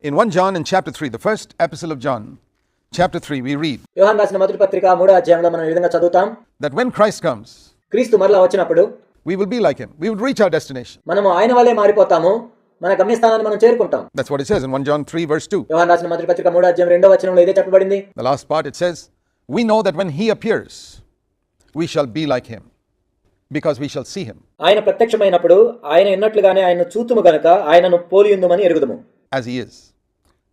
In 1 John in chapter 3, the first epistle of John, chapter 3, we read యోహాన్ రాసిన మొదటి పత్రిక మూడో అధ్యాయంలో మనం ఈ విధంగా చదువుతాం that when Christ comes, క్రీస్తు మరలా వచ్చినప్పుడు we will be like him. We will reach our destination. మనము ఆయన వల్లే మారిపోతాము మన గమ్యస్థానాన్ని మనం చేరుకుంటాం That's what it says in 1 John 3, verse 2. యోహాన్ రాసిన మొదటి పత్రిక మూడో అధ్యాయం రెండో వచనంలో ఇదే చెప్పబడింది The last part it says, We know that when he appears, we shall be like him, because we shall see him ఆయన ప్రత్యక్షమైనప్పుడు ఆయన ఎన్నట్లుగానే ఆయన చూతుము గనుక ఆయనను పోలియుందుమని ఎరుగుదుము as he is.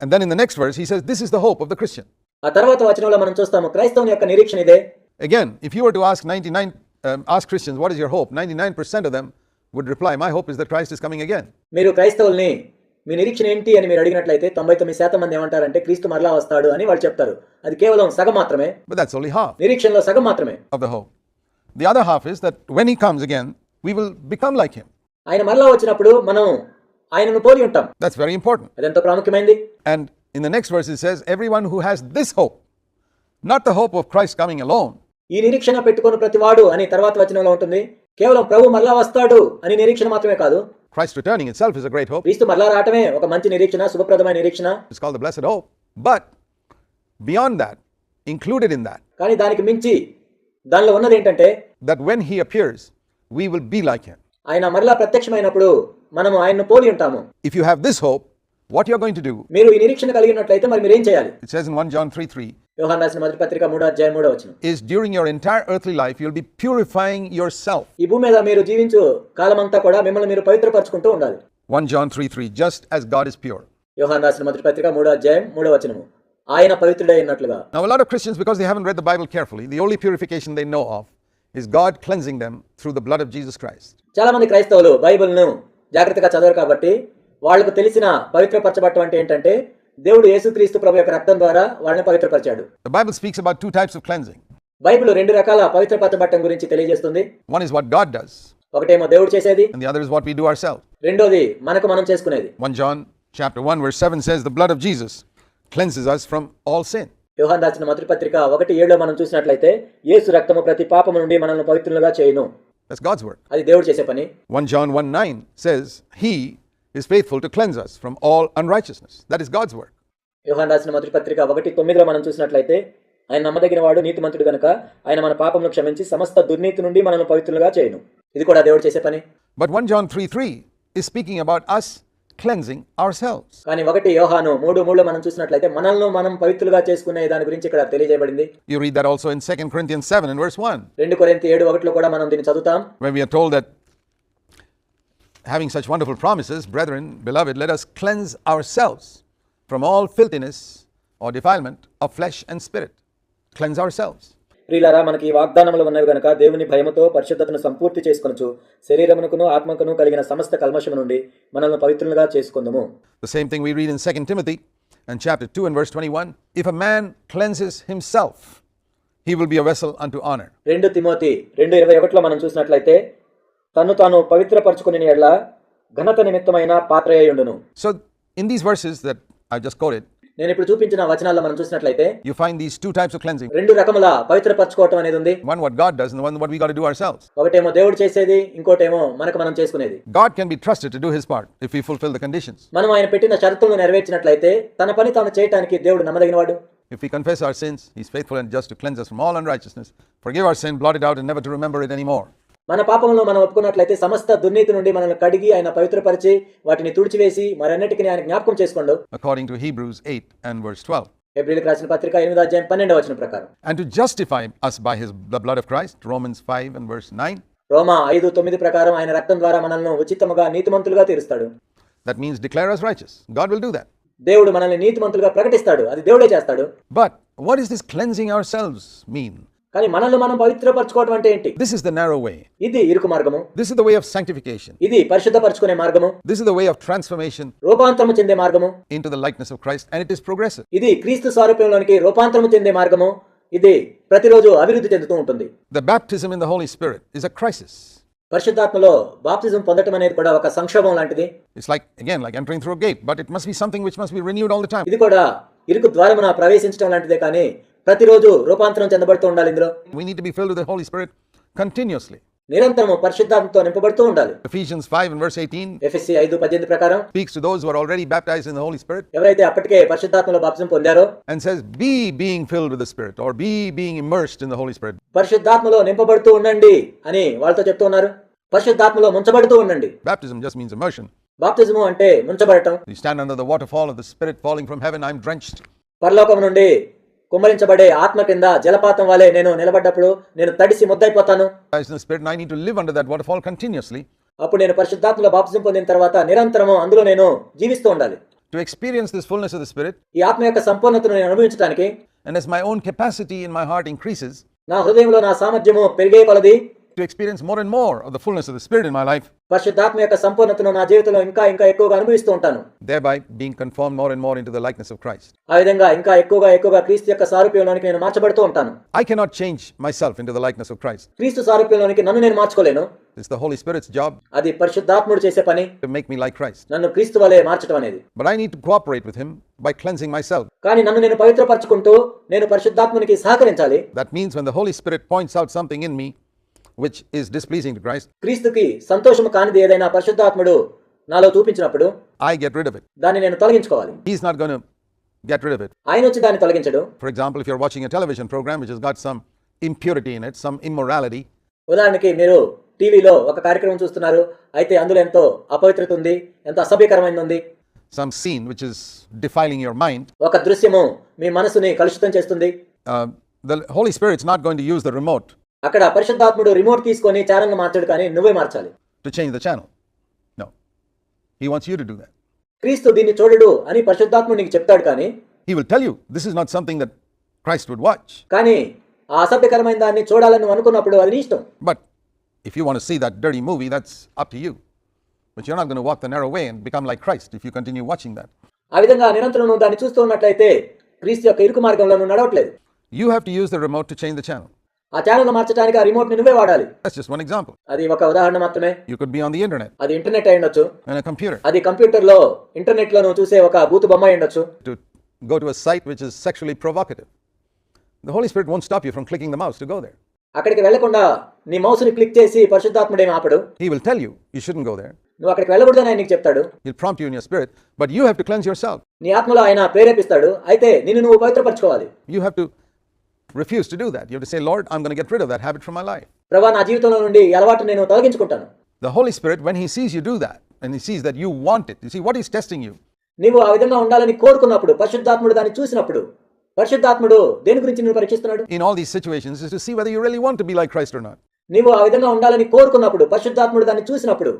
And then in the next verse, he says, This is the hope of the Christian. ఆ తర్వాత వచనంలో మనం చూస్తాము క్రైస్తవుని యొక్క నిరీక్షణ ఇదే Again, if you were to ask 99, um, ask Christians, what is your hope? 99% of them would reply, My hope is that Christ is coming again. మీరు క్రైస్తవుల్ని మీ నిరీక్షణ ఏంటి అని మీరు అడిగినట్లయితే తొంభై తొమ్మిది శాతం మంది ఏమంటారంటే క్రీస్తు మరలా వస్తాడు అని వాళ్ళు చెప్తారు అది కేవలం సగం మాత్రమే But that's only half నిరీక్షణలో సగం మాత్రమే of the hope. The other half is that when he comes again, we will become like him. ఆయన మరలా వచ్చినప్పుడు మనం ఆయనను పోలి ఉంటాం. దట్స్ వెరీ ఇంపార్టెంట్ అదంత ప్రాముఖ్యమైనది and in the next verse it says everyone who has this hope not the hope of Christ coming alone ఈ నిరీక్షణ పెట్టుకున్న ప్రతివాడు అని తర్వాత వచనంలో ఉంటుంది. కేవలం ప్రభు మళ్ళా వస్తాడు అని నిరీక్షణ మాత్రమే కాదు. Christ returning itself is a great hope క్రీస్తు మళ్ళా రావటమే ఒక మంచి నిరీక్షణ శుభప్రదమైన నిరీక్షణ. It's called the blessed hope but beyond that included in that కానీ దానికి మించి దానిలో ఉన్నది ఏంటంటే that when he appears we will be like him ఆయన మరలా ప్రత్యక్షమైనప్పుడు మనము ఆయన్ను పోలి ఉంటాము If you have this hope, what you're going to do, మీరు ఈ నిరీక్షణ కలిగినట్లయితే మరి మీరేం చేయాలి it says in 1 John 3 3, యోహాన్ రాసిన మొదటి పత్రిక మూడో అధ్యాయం మూడో వచనం is during your entire earthly life, you'll be purifying yourself. ఈ భూమి మీద మీరు జీవించు కాలమంతా కూడా మిమ్మల్ని మీరు పవిత్రపరచుకుంటూ ఉండాలి 1 John 3 3, just as God is pure. యోహాన్ రాసిన మొదటి పత్రిక మూడో అధ్యాయం మూడో వచనము ఆయన పవిత్రుడై ఉన్నట్లుగా Now, a lot of Christians, because they haven't read the Bible carefully, the only purification they know of is God cleansing them through the blood of Jesus Christ. చాలా మంది క్రైస్తవులు బైబిల్ను జాగ్రత్తగా చదవరు కాబట్టి వాళ్ళకు తెలిసిన పవిత్రపరచబట్టం అంటే ఏంటంటే దేవుడు యేసుక్రీస్తు ప్రభు యొక్క రక్తం ద్వారా వాళ్ళని పవిత్రపరిచాడు The Bible speaks about two types of cleansing. Bible రెండు రకాల పవిత్రపరచబట్టం గురించి తెలియజేస్తుంది One is what God does, ఒకటేమో దేవుడు చేసేది and the other is what we do ourselves. రెండోది మనకు మనం చేసుకునేది 1 John chapter 1 verse 7 says the blood of Jesus cleanses us from all sin. యోహాన్ రాసిన మొదటి పత్రిక ఒకటి ఏడులో మనం చూసినట్లయితే యేసు రక్తము ప్రతి పాపము నుండి మనల్ని పవిత్రులుగా చేయును That's God's work. అది దేవుడు చేసే పని 1 John 1 9 says he is faithful to cleanse us from all unrighteousness. That is God's work. యోహాన్ రాసిన మొదటి పత్రిక ఒకటి తొమ్మిదిలో మనం చూసినట్లయితే ఆయన నమ్మదగిన వాడు నీతిమంతుడు గనుక ఆయన మన పాపమును క్షమించి సమస్త దుర్నీతి నుండి మనల్ని పవిత్రులుగా చేయును ఇది కూడా దేవుడు చేసే పని But 1 John 3 3 is speaking about us cleansing ourselves. కానీ ఒకటి యోహాను మూడు మూడులో మనం చూసినట్లయితే మనల్ని మనం పవిత్రులుగా చేసుకునే దాని గురించి ఇక్కడ తెలియజేయబడింది You read that also in 2 Corinthians 7 and verse 1, రెండు కొరింథీ ఏడు ఒకటిలో కూడా మనం దీన్ని చదువుతాం where we are told that having such wonderful promises, brethren, beloved, let us cleanse ourselves from all filthiness or defilement of flesh and spirit. Cleanse ourselves. ప్రియులారా మనకి ఈ వాగ్దానములు ఉన్నవి గనుక దేవుని భయముతో పరిశుద్ధతను సంపూర్తి చేసుకొనొచ్చు శరీరమునకును ఆత్మకును కలిగిన సమస్త కల్మషము నుండి మనల్ని పవిత్రులుగా చేసుకుందాము The same thing we read in 2 Timothy and chapter 2 and verse 21. If a man cleanses himself, he will be a vessel unto honor. రెండు తిమోతి రెండు ఇరవై ఒకటిలో మనం చూసినట్లయితే తను తాను పవిత్రపరచుకుని ఎడ్ల ఘనత నిమిత్తమైన పాత్ర అయ్యుండును So, in these verses that I just quoted, నేను ఇప్పుడు చూపించిన వచనాల్లో మనం చూసినట్లయితే you find these two types of cleansing రెండు రకముల పవిత్ర పరచుకోవటం అనేది ఉంది one what God does and one what we got to do ourselves ఒకటేమో దేవుడు చేసేది ఇంకోటేమో మనకు మనం చేసుకునేది. God can be trusted to do his part if he fulfil the conditions మనం ఆయన పెట్టిన షరతులను నెరవేర్చినట్లయితే తన పని తాను చేయడానికి దేవుడు నమ్మదగినవాడు. If we confess our sins, he is faithful and just to cleanse us from all unrighteousness, forgive our sin, blot it out, and never to remember it anymore. మన పాపంలో మనం ఒప్పుకున్నట్లయితే సమస్త దుర్నీతి నుండి మనల్ని కడిగి ఆయన పవిత్రపరిచి వాటిని తుడిచివేసి మరన్నిటికీ ఆయన జ్ఞాపకం చేసుకోండు According to Hebrews 8 and verse 12. ఏప్రిల్కి రాసిన పత్రిక ఎనిమిది అధ్యాయం పన్నెండవ వచనం ప్రకారం And to justify us by His the blood of Christ, Romans 5 and verse 9. రోమా ఐదు తొమ్మిది ప్రకారం ఆయన రక్తం ద్వారా మనల్ని ఉచితముగా నీతిమంతులుగా తీరుస్తాడు That means declare us righteous. God will do that. దేవుడు మనల్ని నీతిమంతులుగా ప్రకటిస్తాడు అది దేవుడే చేస్తాడు But what does this cleansing ourselves mean? కానీ మనల్ని మనం పవిత్ర పవిత్రపరచుకోవడం అంటే ఏంటి? This is the narrow way ఇది ఇరుకు మార్గము. This is the way of sanctification ఇది పరిశుద్ధ పరచుకునే మార్గము. This is the way of transformation రూపాంతరము చెందే మార్గము. Into the likeness of Christ and it is progress ఇది క్రీస్తు స్వరూపంలోనికి రూపాంతరము చెందే మార్గము. ఇది ప్రతిరోజు అభివృద్ధి చెందుతూ ఉంటుంది. The baptism in the Holy Spirit is a crisis పరిశుద్ధాత్మలో బాప్టిజం పొందడం అనేది కూడా ఒక సంక్షోభం లాంటిది. It's like again like entering through gate but it must be something which must be renewed all the time ఇది కూడా ఇరుకు ద్వారమున ప్రవేశించడం లాంటిదే కానీ ప్రతిరోజు రూపాంతరం చెందబడుతూ ఉండాలి ఇందులో We need to be filled with the Holy Spirit continuously. నిరంతరము పరిశుద్ధాత్మతో నింపబడుతూ ఉండాలి Ephesians 5 and verse 18 ఎఫ్ఎస్సి ఐదు పద్దెనిమిది ప్రకారం speaks to those who are already baptized in the Holy Spirit ఎవరైతే అప్పటికే పరిశుద్ధాత్మలో బాప్సం పొందారో and says, Be being filled with the Spirit or be being immersed in the Holy Spirit. పరిశుద్ధాత్మలో నింపబడుతూ ఉండండి అని వాళ్ళతో చెప్తూ ఉన్నారు పరిశుద్ధాత్మలో ముంచబడుతూ ఉండండి Baptism just means immersion. బాప్తిజము అంటే ముంచబడటం You stand under the waterfall of the Spirit falling from heaven, I'm drenched. పరలోకం నుండి కుమ్మరించబడే ఆత్మ కింద జలపాతం వలె నేను నిలబడ్డప్పుడు నేను తడిసి ముద్దైపోతాను అప్పుడు నేను పరిశుద్ధాత్మలో బాప్తిజం పొందిన తర్వాత నిరంతరము అందులో నేను జీవిస్తూ ఉండాలి to experience this fullness of the Spirit. ఈ ఆత్మ యొక్క సంపూర్ణతను నేను అనుభవించడానికి And as my own capacity in my heart increases, నా హృదయంలో నా సామర్థ్యము పెరిగే కొలది to experience more and more of the fullness of the Spirit in my life, పరిశుద్ధాత్మ యొక్క సంపూర్ణతను నా జీవితంలో ఇంకా ఇంకా ఎక్కువగా అనుభవిస్తూ ఉంటాను thereby being conformed more and more into the likeness of Christ. ఆ విధంగా ఇంకా ఎక్కువగా ఎక్కువగా క్రీస్తు యొక్క సారూప్యంలోనికి నేను మార్చబడుతూ ఉంటాను I cannot change myself into the likeness of Christ. క్రీస్తు సారూప్యంలోనికి నన్ను నేను మార్చుకోలేను It's the Holy Spirit's job అది పరిశుద్ధాత్ముడు చేసే పని to make me like Christ. నన్ను క్రీస్తు వలె మార్చడం అనేది But I need to cooperate with Him by cleansing myself. కానీ నన్ను నేను పవిత్రపరచుకుంటూ నేను పరిశుద్ధాత్మునికి సహకరించాలి That means when the Holy Spirit points out something in me which is displeasing to Christ క్రీస్తుకి సంతోషము కానిది ఏదైనా పరిశుద్ధాత్ముడు నాలో చూపించినప్పుడు I get rid of it దాన్ని నేను తొలగించుకోవాలి. He is not gonna get rid of it ఆయన వచ్చి దాన్ని తొలగించడు. For example if you are watching a television program which has got some impurity in it some immorality ఉదాహరణకి మీరు టీవీలో ఒక కార్యక్రమం చూస్తున్నారు అయితే అందులో ఎంతో అపవిత్రత ఉంది ఎంత అసభ్యకరమైనది ఉంది. Some scene which is defiling your mind ఒక దృశ్యము మీ మనసుని కలుషితం చేస్తుంది. The Holy Spirit is not going to use the remote అక్కడ పరిశుద్ధాత్ముడు రిమోట్ తీసుకొని ఛానల్ మార్చాడు కానీ నువ్వే మార్చాలి to change the channel. No. He wants you to do that. క్రీస్తు దీన్ని చూడడు అని పరిశుద్ధాత్ముడు నీకు చెప్తాడు కానీ He will tell you this is not something that Christ would watch. కానీ ఆ అసభ్యకరమైన దాన్ని చూడాలని నువ్వు అనుకున్నప్పుడు అది నీ ఇష్టం But if you want to see that dirty movie, that's up to you. But you're not going to walk the narrow way and become like Christ if you continue watching that. ఆ విధంగా నిరంతరం నువ్వు దాన్ని చూస్తూ ఉన్నట్లయితే క్రీస్తు యొక్క ఇరుకు మార్గంలో నువ్వు నడవట్లేదు You have to use the remote to change the channel. ఆ ఛానల్ మార్చడానికి ఆ రిమోట్ని నువ్వే వాడాలి That's just one example. అది ఒక ఉదాహరణ మాత్రమే You could be on the internet అది ఇంటర్నెట్ అయి ఉండొచ్చు and a computer అది కంప్యూటర్లో ఇంటర్నెట్లో నువ్వు చూసే ఒక బూతు బొమ్మ అయి ఉండొచ్చు to go to a site which is sexually provocative. The Holy Spirit won't stop you from clicking the mouse to go there. అక్కడికి వెళ్ళకుండా నీ మౌస్ని క్లిక్ చేసి పరిశుద్ధాత్ముడేమి ఆపడు He will tell you you shouldn't go there. నువ్వు అక్కడికి వెళ్ళకూడదని ఆయన నీకు చెప్తాడు He'll prompt you in your spirit, but you have to cleanse yourself. నీ ఆత్మలో ఆయన ప్రేరేపిస్తాడు అయితే నిన్ను నువ్వు పవిత్రపరచుకోవాలి You have to refuse to do that. You have to say, Lord, I'm going to get rid of that habit from my life. ప్రభా నా జీవితంలో నుండి ఈ అలవాటు నేను తొలగించుకుంటాను The Holy Spirit, when He sees you do that, and He sees that you want it, you see what He's testing you. నీవు ఆ విధంగా ఉండాలని కోరుకున్నప్పుడు పరిశుద్ధాత్ముడు దాన్ని చూసినప్పుడు పరిశుద్ధాత్ముడు దేని గురించి నేను పరీక్షిస్తున్నాడు in all these situations is to see whether you really want to be like Christ or not. నీవు ఆ విధంగా ఉండాలని కోరుకున్నప్పుడు పరిశుద్ధాత్ముడు దాన్ని చూసినప్పుడు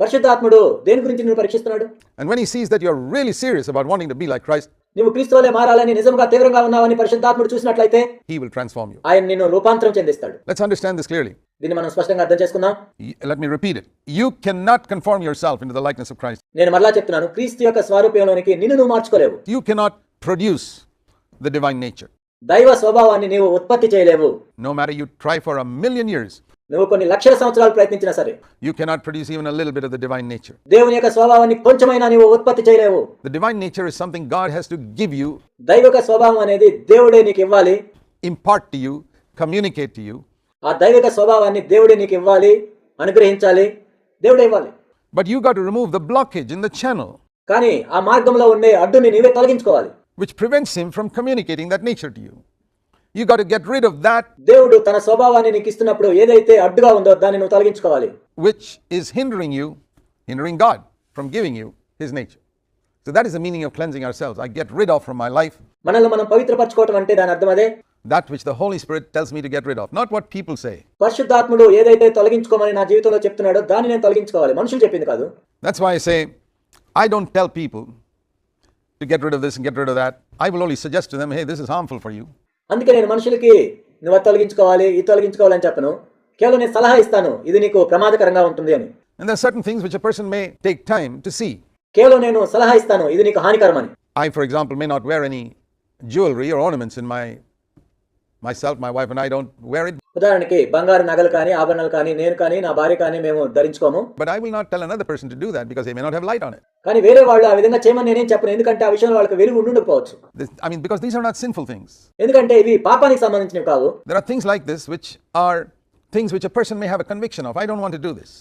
పరిశుద్ధాత్ముడు దేని గురించి నేను పరీక్షిస్తున్నాడు And when He sees that you're really serious about wanting to be like Christ, నువ్వు క్రీస్తువలే మారాలని నిజంగా తీవ్రంగా ఉన్నావని పరిశుద్ధాత్ముడు చూసినట్లయితే He will transform you. ఆయన నిన్ను రూపాంతరం చెందిస్తాడు Let's understand this clearly. దీన్ని మనం స్పష్టంగా అర్థం చేసుకుందాం Y- Let me repeat it. You cannot conform yourself into the likeness of Christ. నేను మరలా చెప్తున్నాను క్రీస్తు యొక్క స్వారూప్యంలోనికి నిన్ను నువ్వు మార్చుకోలేవు You cannot produce the divine nature. దైవ స్వభావాన్ని నీవు ఉత్పత్తి చేయలేవు No matter you try for a million years, నువ్వు కొన్ని లక్షల సంవత్సరాలు ప్రయత్నించినా సరే you cannot produce even a little bit of the divine nature దేవుని యొక్క స్వభావాన్ని కొంచెమైనా నీవు ఉత్పత్తి చేయలేవు. The divine nature is something God has to give you దైవిక స్వభావం అనేది దేవుడే నీకు ఇవ్వాలి. Impart to you communicate to you ఆ దైవిక స్వభావాన్ని దేవుడే నీకు ఇవ్వాలి అనుగ్రహించాలి దేవుడే ఇవ్వాలి. But you got to remove the blockage in the channel కానీ ఆ మార్గంలో ఉండే అడ్డుని నీవే తొలగించుకోవాలి. Which prevents him from communicating that nature to you You got to get rid of that దేవుడు తన స్వభావాన్ని నీకు ఇస్తున్నప్పుడు ఏదైతే అడ్డుగా ఉందో దాన్ని నువ్వు తొలగించుకోవాలి which is hindering you, hindering God from giving you His nature. So that is the meaning of cleansing ourselves. I get rid of from my life మనల్ని మనం పవిత్రపరచుకోవటం అంటే దాని అర్థం అదే that which the Holy Spirit tells me to get rid of, not what people say. పరిశుద్ధాత్ముడు ఏదైతే తొలగించుకోమని నా జీవితంలో చెప్తున్నాడో దాన్ని నేను తొలగించుకోవాలి మనుషులు చెప్పింది కాదు That's why I say, I don't tell people to get rid of this and get rid of that. I will only suggest to them, hey, this is harmful for you. అందుకే నేను మనుషులకి నువ్వు తొలగించుకోవాలి ఇది తొలగించుకోవాలి అని చెప్పను కేవలం నేను సలహా ఇస్తాను ఇది నీకు ప్రమాదకరంగా ఉంటుంది అని And there are certain things which a person may take time to see. కేవలం నేను సలహా ఇస్తాను ఇది నీకు హానికరం అని I, for example, may not wear any jewelry or ornaments in my myself, my wife and I don't wear it, ఉదాహరణకి బంగారు నగలు కానీ ఆభరణాలు కానీ నేను కానీ నా భార్య కానీ మేము ధరించుకోము. But I will not tell another person to do that because they may not have light on it కానీ వేరే వాళ్ళు ఆ విధంగా చేయమని నేను చెప్పను. ఎందుకంటే ఆ విషయం వాళ్ళకి వెలుగు ఉండుండకపోవచ్చు. I mean because these are not sinful things ఎందుకంటే ఇవి పాపానికి సంబంధించినవి కాదు there are things like this which are things which a person may have a conviction of I don't want to do this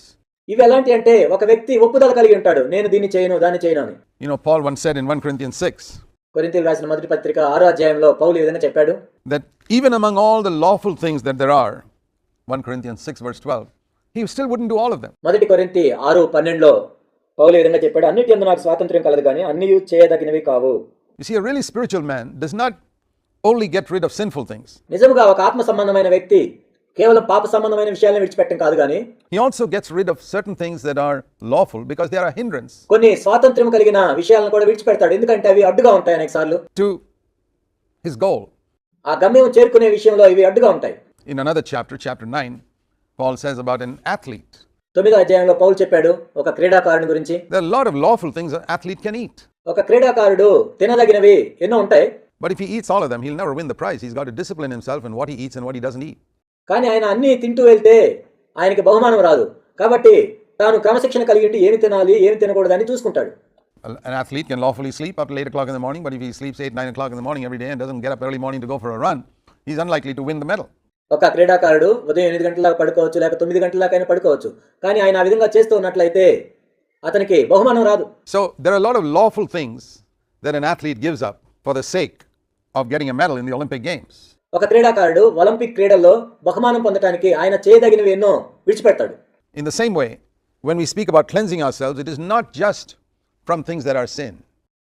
ఇవి ఎలాంటి అంటే ఒక వ్యక్తి ఒప్పుదల కలిగి ఉంటాడు. నేను దీన్ని చేయను దాన్ని చేయను అని. You know Paul one said in 1 Corinthian 6 కొరింతీలు రాసిన మొదటి పత్రిక ఆరో అధ్యాయంలో పౌలు ఈ విధంగా చెప్పాడు that even among all the lawful things that there are, 1 Corinthians 6, verse 12, he still wouldn't do all of them. మొదటి కొరింతి ఆరు పన్నెండులో పౌలు ఈ విధంగా చెప్పాడు అన్నిటి యందు నాకు స్వాతంత్ర్యం కలదు కానీ అన్ని చేయదగినవి కావు You see, a really spiritual man does not only get rid of sinful things, నిజముగా ఒక ఆత్మ సంబంధమైన వ్యక్తి కేవలం పాప సంబంధమైన విషయాలను విడిచిపెట్టడం కాదు కానీ he also gets rid of certain things that are lawful because they are a hindrance కొన్ని స్వాతంత్ర్యం కలిగిన విషయాలను కూడా విడిచిపెడతాడు ఎందుకంటే అవి అడ్డుగా ఉంటాయి అనేక సార్లు to his goal. ఆ గమ్యం చేరుకునే విషయంలో ఇవి అడ్డుగా ఉంటాయి In another chapter, chapter 9, Paul says about an athlete. తొమ్మిదో అధ్యాయంలో పౌలు చెప్పాడు ఒక క్రీడాకారుని గురించి There are a lot of lawful things an athlete can eat. ఒక క్రీడాకారుడు తినదగినవి ఎన్నో ఉంటాయి But if he eats all of them, he'll never win the prize. He's got to discipline himself in what he eats and what he doesn't eat. కానీ ఆయన అన్ని తింటూ వెళ్తే ఆయనకి బహుమానం రాదు కాబట్టి తాను క్రమశిక్షణ కలిగి ఉండి ఏమి తినాలి ఏమి తినకూడదు అని చూసుకుంటాడు An athlete can lawfully sleep up till 8 o'clock in the morning, but if he sleeps 8, 9 o'clock in the morning every day and doesn't get up early morning to go for a run, he's unlikely to win the medal. ఒక క్రీడాకారుడు ఉదయం ఎనిమిది గంటలకు పడుకోవచ్చు లేక తొమ్మిది గంటలకైనా పడుకోవచ్చు కానీ ఆయన ఆ విధంగా చేస్తూ ఉన్నట్లయితే అతనికి బహుమానం రాదు So there are a lot of lawful things that an athlete gives up for the sake of getting a medal in the Olympic Games. ఒక క్రీడాకారుడు ఒలింపిక్ క్రీడల్లో బహుమానం పొందడానికి ఆయన చేయదగినవి ఎన్నో విడిచిపెడతాడు In the same way, when we speak about cleansing ourselves, it is not just from things that are sin.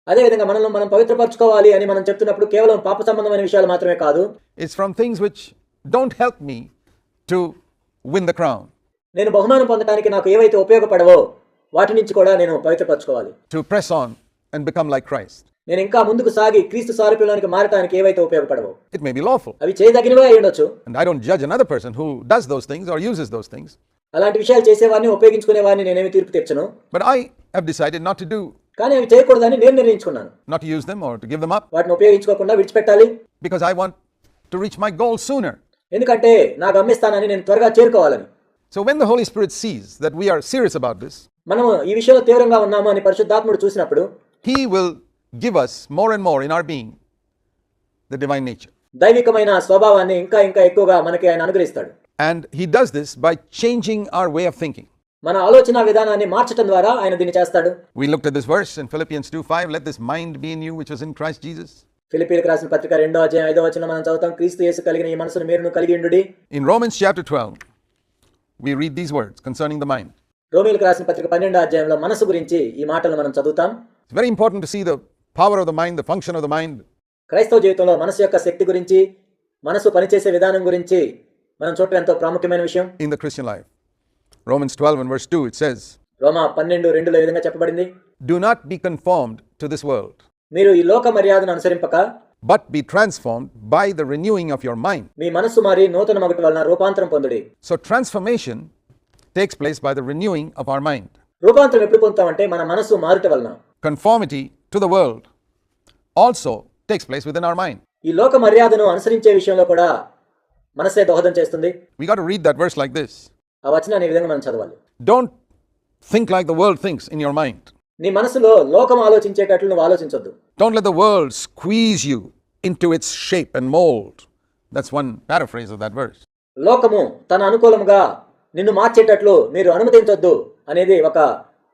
అదేవిధంగా మనల్ని మనం పవిత్రపరచుకోవాలి అని మనం చెప్తున్నప్పుడు కేవలం పాప సంబంధమైన విషయాలు మాత్రమే కాదు It's from things which don't help me to win the crown, నేను బహుమానం పొందడానికి నాకు ఏవైతే ఉపయోగపడవో వాటి నుంచి కూడా నేను పవిత్రపరచుకోవాలి to press on and become like Christ. నేను ఇంకా ముందుకు సాగి క్రీస్తు సారూప్యంలోనికి మారటానికి ఏవైతే ఉపయోగపడవు. ఇట్ మే బి లాఫుల్ అవి చేయదగినవే అయి ఉండొచ్చు. And I don't judge another person who does those things or uses those things అలాంటి విషయాలు చేసేవాని ఉపయోగించుకునే నేను ఏమి తీర్పు తెచ్చను but I have decided not to do కానీ అవి చేయకూడదని నేను నిర్ణయించుకున్నాను. Not use them or to give them up వాటిని ఉపయోగించుకోకుండా విడిచిపెట్టాలి. Because I want to reach my goal sooner ఎందుకంటే నా గమ్యస్థానాన్ని నేను త్వరగా చేరుకోవాలని. So when the Holy Spirit sees that we are serious about this మనం ఈ విషయంలో తీవ్రంగా ఉన్నామని పరిశుద్ధాత్ముడు చూసినప్పుడు he will give us more and more in our being the divine nature. దైవికమైన స్వభావాన్ని ఇంకా ఇంకా ఎక్కువగా మనకి ఆయన అనుగ్రహిస్తాడు And He does this by changing our way of thinking. మన ఆలోచన విధానాన్ని మార్చడం ద్వారా ఆయన దీన్ని చేస్తాడు We looked at this verse in Philippians 2 5. Let this mind be in you, which was in Christ Jesus. ఫిలిపీలకు రాసిన పత్రిక రెండో అధ్యాయం ఐదో వచ్చిన మనం చదువుతాం క్రీస్తు యేసు కలిగిన ఈ మనసును మీరును కలిగి ఉండుడి In Romans chapter 12, we read these words concerning the mind. రోమిలకు రాసిన పత్రిక పన్నెండో అధ్యాయంలో మనసు గురించి ఈ మాటలు మనం చదువుతాం It's very important to see the power of the mind, the function of the mind. క్రైస్తవ జీవితంలో మనసు యొక్క శక్తి గురించి మనసు పనిచేసే విధానం గురించి మనం చూడటం ఎంతో ప్రాముఖ్యమైన విషయం in the Christian life. Romans 12 and verse 2, it says, రోమా పన్నెండు రెండులో ఈ విధంగా చెప్పబడింది Do not be conformed to this world, మీరు ఈ లోక మర్యాదను అనుసరింపక but be transformed by the renewing of your mind. మీ మనస్సు మారి నూతన మగటి వలన రూపాంతరం పొందుడి So, transformation takes place by the renewing of our mind. రూపాంతరం ఎప్పుడు పొందుతామంటే మన మనస్సు మారుట వలన Conformity to the world also takes place within our mind. ఈ లోక మర్యాదను అనుసరించే విషయంలో కూడా మనసే దోహదం చేస్తుంది We got to read that verse like this ఆ వచనాన్ని ఈ విధంగా మనం చదవాలి Don't think like the world thinks in your mind. నీ మనసులో లోకం ఆలోచించేటట్లు నువ్వు ఆలోచించొద్దు Don't let the world squeeze you into its shape and mold. That's one paraphrase of that verse. లోకము తన అనుకూలముగా నిన్ను మార్చేటట్లు మీరు అనుమతించొద్దు అనేది ఒక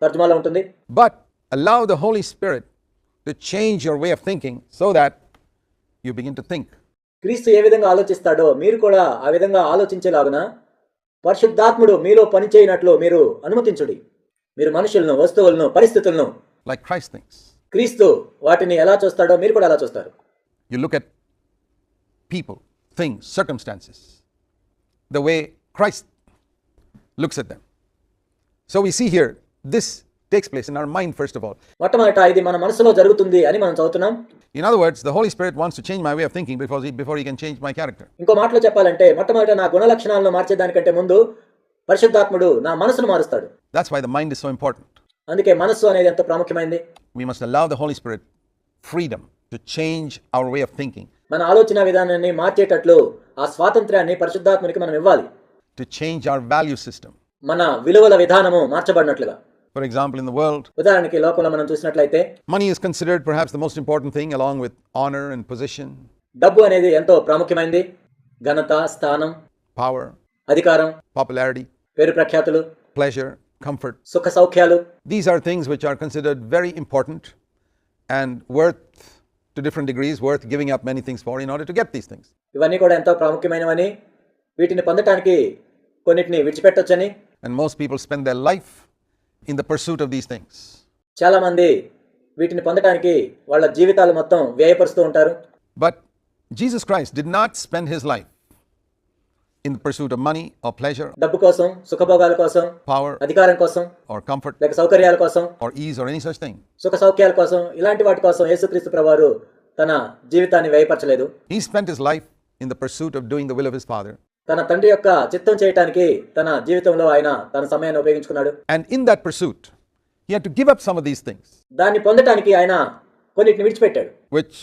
తర్జుమాలో ఉంటుంది But allow the Holy Spirit To change your way of thinking so that you begin to think. క్రీస్తు ఏ విధంగా ఆలోచిస్తాడో మీరు కూడా ఆ విధంగా ఆలోచించేలాగున పరిశుద్ధాత్ముడు మీలో పనిచేయనట్లు మీరు అనుమతించుడి మీరు మనుషులను వస్తువులను పరిస్థితులను like Christ thinks. క్రీస్తు వాటిని ఎలా చూస్తాడో మీరు కూడా అలా చూస్తారు You look at people, things, circumstances, the way Christ looks at them. So we see here, this takes place in our mind, first of all. మొట్టమొదట ఇది మన మనసులో జరుగుతుంది అని మనం చదువుతున్నాం In other words, the Holy Spirit wants to change my way of thinking before he, before he can change my character. ఇంకో మాటలో చెప్పాలంటే మొట్టమొదట నా గుణ లక్షణాలను మార్చేదానికంటే ముందు పరిశుద్ధాత్ముడు నా మనసును మారుస్తాడు That's why the mind is so important. అందుకే మనస్సు అనేది ఎంత ప్రాముఖ్యమైంది We must allow the Holy Spirit freedom to change our way of thinking, మన ఆలోచన విధానాన్ని మార్చేటట్లు ఆ స్వాతంత్ర్యాన్ని పరిశుద్ధాత్మునికి మనం ఇవ్వాలి to change our value system. మన విలువల విధానము మార్చబడినట్లుగా For example, in the world, ఉదాహరణకి లోకంలో మనం చూసినట్లయితే money is considered perhaps the most important thing along with honor and position, డబ్బు అనేది ఎంతో ప్రాముఖ్యమైనది ఘనత స్థానం power. అధికారం popularity, పేరు ప్రఖ్యాతులు pleasure, comfort. సుఖ సౌఖ్యాలు These are things which are considered very important and worth, to different degrees, worth giving up many things for in order to get these things. ఇవన్నీ కూడా ఎంతో ప్రాముఖ్యమైనవని వీటిని పొందటానికి కొన్నిటిని విడిచిపెట్టొచ్చని And most people spend their life in the pursuit of these things. చాలామంది వీటిని పొందటానికి వాళ్ళ జీవితాలు మొత్తం వ్యయపరుస్తూ ఉంటారు But Jesus Christ did not spend his life in the pursuit of money or pleasure, డబ్బు కోసం సుఖభోగాల కోసం power అధికారం కోసం or comfort లేక సౌకర్యాల కోసం or ease or any such thing. సుఖ సౌఖ్యాల కోసం ఇలాంటి వాటి కోసం యేసుక్రీస్తు ప్రభువారు తన జీవితాన్ని వ్యయపరచలేదు He spent his life in the pursuit of doing the will of his Father. తన తండ్రి యొక్క చిత్తం చేయడానికి తన జీవితంలో ఆయన తన సమయాన్ని ఉపయోగించుకున్నాడు. And in that pursuit he had to give up some of these things దాన్ని పొందడానికి ఆయన కొన్నిటిని విడిచిపెట్టాడు. Which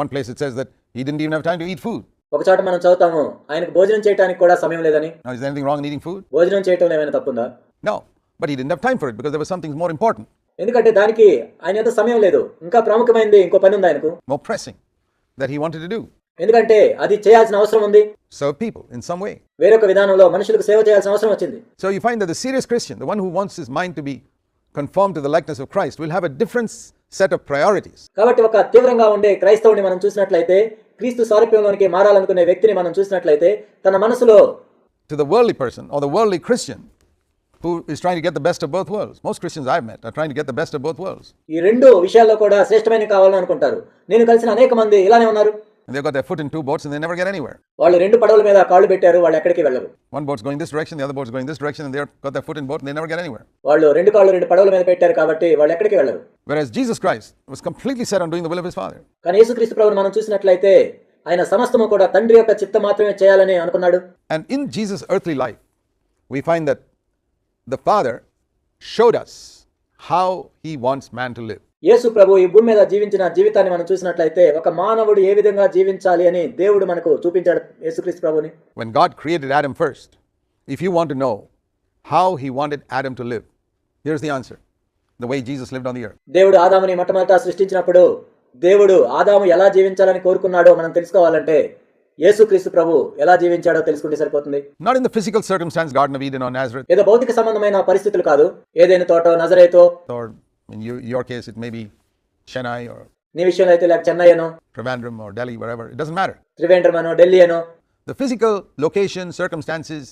one place it says that he didn't even have time to eat food ఒక చోట మనం చదువుతాము ఆయనకు భోజనం చేయడానికి కూడా సమయం లేదని. Now is anything wrong eating food భోజనం చేయడం ఏమైనా తప్పుందా? No but he didn't have time for it because there was something more important ఎందుకంటే దానికి ఆయన ఎంత సమయం లేదు. ఇంకా ప్రాముఖ్యమైనది ఇంకో పని ఉంది ఆయనకు? More pressing that he wanted to do ఎందుకంటే అది చేయాల్సిన అవసరం ఉంది. Serve people in some way వేరొక విధానంలో మనుషులకు సేవ చేయాల్సిన అవసరం వచ్చింది. So you find the serious Christian the one who wants his mind to be conform to the likeness of Christ will have a difference set of priorities కాబట్టి ఒక తీవ్రంగా ఉండే క్రైస్తవుని మనం చూసినట్లయితే క్రీస్తు సారూప్యంలోకి మారాలనుకునే వ్యక్తిని మనం చూసినట్లయితే తన మనసులో to the worldly person or the worldly Christian who is trying to get the best of both worlds. Most christians i've met are trying to get the best of both worlds. ఈ రెండు విషయాల్లో కూడా శ్రేష్టమైన కావాలని అనుకుంటారు. నేను కలిసిన అనేక మంది ఇలానే ఉన్నారు. they've got their foot in two boats and they never get anywhere. వాళ్ళు రెండు పడవల మీద కాళ్ళు పెట్టారు వాళ్ళు ఎక్కడికి వెళ్ళరు One boat's going this direction, the other boat's going this direction, and they've got their foot in both and they never get anywhere. వాళ్ళు రెండు కాళ్ళు రెండు పడవల మీద పెట్టారు కాబట్టి వాళ్ళు ఎక్కడికి వెళ్ళరు Whereas Jesus Christ was completely set on doing the will of his Father. కానీ యేసుక్రీస్తు ప్రభువుని మనం చూసినట్లయితే ఆయన సమస్తము కూడా తండ్రి యొక్క చిత్తం మాత్రమే చేయాలని అనుకున్నాడు And in Jesus' earthly life, we find that the Father showed us how he wants man to live. యేసు ప్రభు ఈ భూమి మీద జీవించిన జీవితాన్ని మనం చూసినట్లయితే ఒక మానవుడు ఏ విధంగా జీవించాలి అని దేవుడు మనకు చూపించాడు యేసుక్రీస్తు ప్రభుని. When God created Adam first, if you want to know how he wanted Adam to live, here's the answer. The way Jesus lived on the earth. దేవుడు ఆదాముని మొట్టమొదట సృష్టించినప్పుడు దేవుడు ఆదాము ఎలా జీవించాలని కోరుకున్నాడో మనం తెలుసుకోవాలంటే యేసుక్రీస్తు ప్రభు ఎలా జీవించాడో తెలుసుకుంటే సరిపోతుంది. Not in the physical circumstance, Garden of Eden or Nazareth, ఏదో భౌతిక సంబంధమైన పరిస్థితులు కాదు. ఏదైనా తోట నజరేతో in your, your case, it may be Chennai or నీ విషయంలో అయితే లేక చెన్నై అనో Trivandrum or Delhi, wherever. It doesn't matter. Trivandrum అనో ఢిల్లీ అనో The physical location, circumstances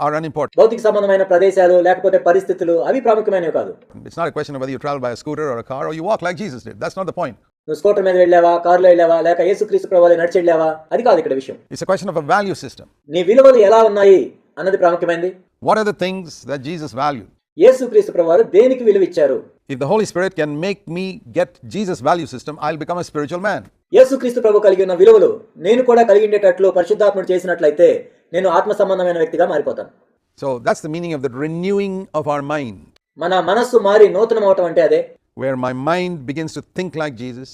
are unimportant. భౌతిక సంబంధమైన ప్రదేశాలు లేకపోతే పరిస్థితులు అవి ప్రాముఖ్యమైనవి కాదు It's not a question of whether you travel by a scooter or a car or you walk like Jesus did. That's not the point. నువ్వు స్కూటర్ మీద వెళ్ళావా కారులో వెళ్ళావా లేక యేసుక్రీస్తు ప్రభు నడిచి వెళ్ళావా అది కాదు ఇక్కడ విషయం It's a question of a value system. నీ విలువలు ఎలా ఉన్నాయి అన్నది ప్రాముఖ్యమైనది What are the things that Jesus valued? యేసుక్రీస్తు ప్రభు వారు దేనికి విలువ ఇచ్చారు If the Holy Spirit can make me get Jesus' value system, I'll become a spiritual man. యేసుక్రీస్తు ప్రభు కలిగి ఉన్న విలువలు నేను కూడా కలిగి ఉండేటట్లు పరిశుద్ధాత్ముడు చేసినట్లయితే నేను ఆత్మ సంబంధమైన వ్యక్తిగా మారిపోతాను So that's the meaning of the renewing of our mind, మన మనస్సు మారి నూతనం అవటం అంటే అదే where my mind begins to think like Jesus.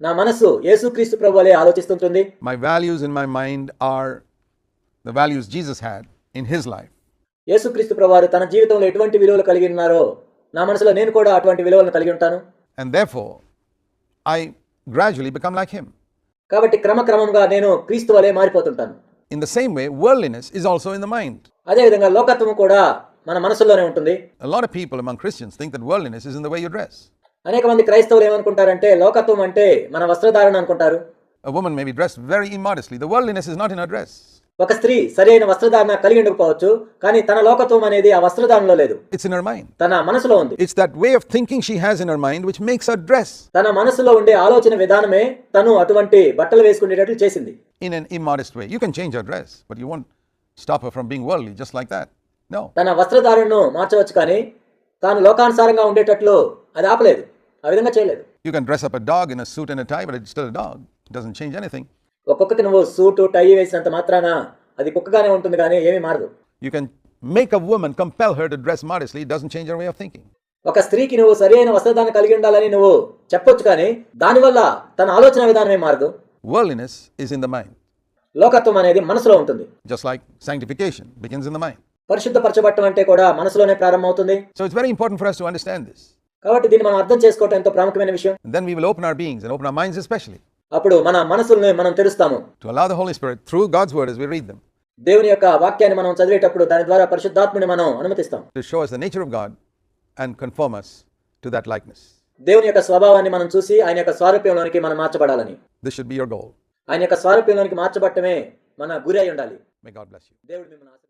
నా మనస్సు యేసుక్రీస్తు ప్రభు వలె ఆలోచిస్తుంటుంది My values in my mind are the values Jesus had in his life. యేసుక్రీస్తు ప్రభు వారు తన జీవితంలో ఎటువంటి విలువలు కలిగి ఉన్నారో నా మనసులో నేను కూడా అటువంటి విలువలను కలిగి ఉంటాను And therefore, I gradually become like him. కాబట్టి క్రమక్రమంగా నేను క్రీస్తు వలె మారిపోతుంటాను In the same way, worldliness is also in the mind. అదేవిధంగా లోకత్వం కూడా మన మనసులోనే ఉంటుంది A lot of people among Christians think that worldliness is in the way you dress. అనేక మంది క్రైస్తవులు ఏమనుకుంటారంటే లోకత్వం అంటే మన వస్త్రధారణ అనుకుంటారు A woman may be dressed very immodestly. The worldliness is not in her dress. ఒక స్త్రీ సరైన వస్త్రధారణ కలిగి ఉండకపోవచ్చు కానీ తన లోకత్వం అనేది ఆ వస్త్రధారణలో లేదు. ఇట్స్ ఇన్ హర్ మైండ్ తన మనసులో ఉంది. It's that way of thinking she has in her mind which makes her dress తన మనసులో ఉండే ఆలోచన విధానమే తను అటువంటి బట్టలు వేసుకునేటట్లు చేసింది. In an immodest way you can change your dress but you won't stop her from being worldly just like that no తన వస్త్రధారణను మార్చవచ్చు కానీ తాను లోకానుసారంగా ఉండేటట్లు అది ఆపలేదు. ఆ విధంగా చేయలేదు. You can dress up a dog in a suit and a tie but it's still a dog it doesn't change anything ఒక్కొక్కటి నువ్వు సూట్ టై వేసినంత మాత్రాన అది కుక్కగానే ఉంటుంది కానీ ఏమీ మారదు. You can make a woman compel her to dress modestly doesn't change your way of thinking ఒక స్త్రీకి నువ్వు సరైన వస్త్రధారణ కలిగి ఉండాలని నువ్వు చెప్పొచ్చు కానీ దానివల్ల తన ఆలోచన విధానమే మారదు. Worldliness is in the mind లోకత్వం అనేది మనసులో ఉంటుంది. Just like sanctification begins in the mind పరిశుద్ధ పరచబట్టం అంటే కూడా మనసులోనే ప్రారంభమవుతుంది. So it's very important for us to understand this కాబట్టి దీన్ని మనం అర్థం చేసుకోవడం ఎంతో ప్రాముఖ్యమైన విషయం. Then we will open our beings and open our minds especially అప్పుడు మన మనసుల్ని మనం తెరుస్తాము to allow the Holy Spirit through God's word as we read them దేవుని యొక్క వాక్యాన్ని మనం చదివేటప్పుడు దాని ద్వారా పరిశుద్ధాత్మని మనం అనుమతిస్తాం to show us the nature of God and conform us to that likeness. దేవుని యొక్క స్వభావాన్ని మనం చూసి ఆయన యొక్క స్వారూప్యంలోనికి మనం మార్చబడాలని This should be your goal. ఆయన యొక్క స్వారూప్యంలోనికి మార్చబట్టమే మన గురి అయి ఉండాలి May God bless you. దేవుడు మిమ్మల్ని ఆశీర్వదించును.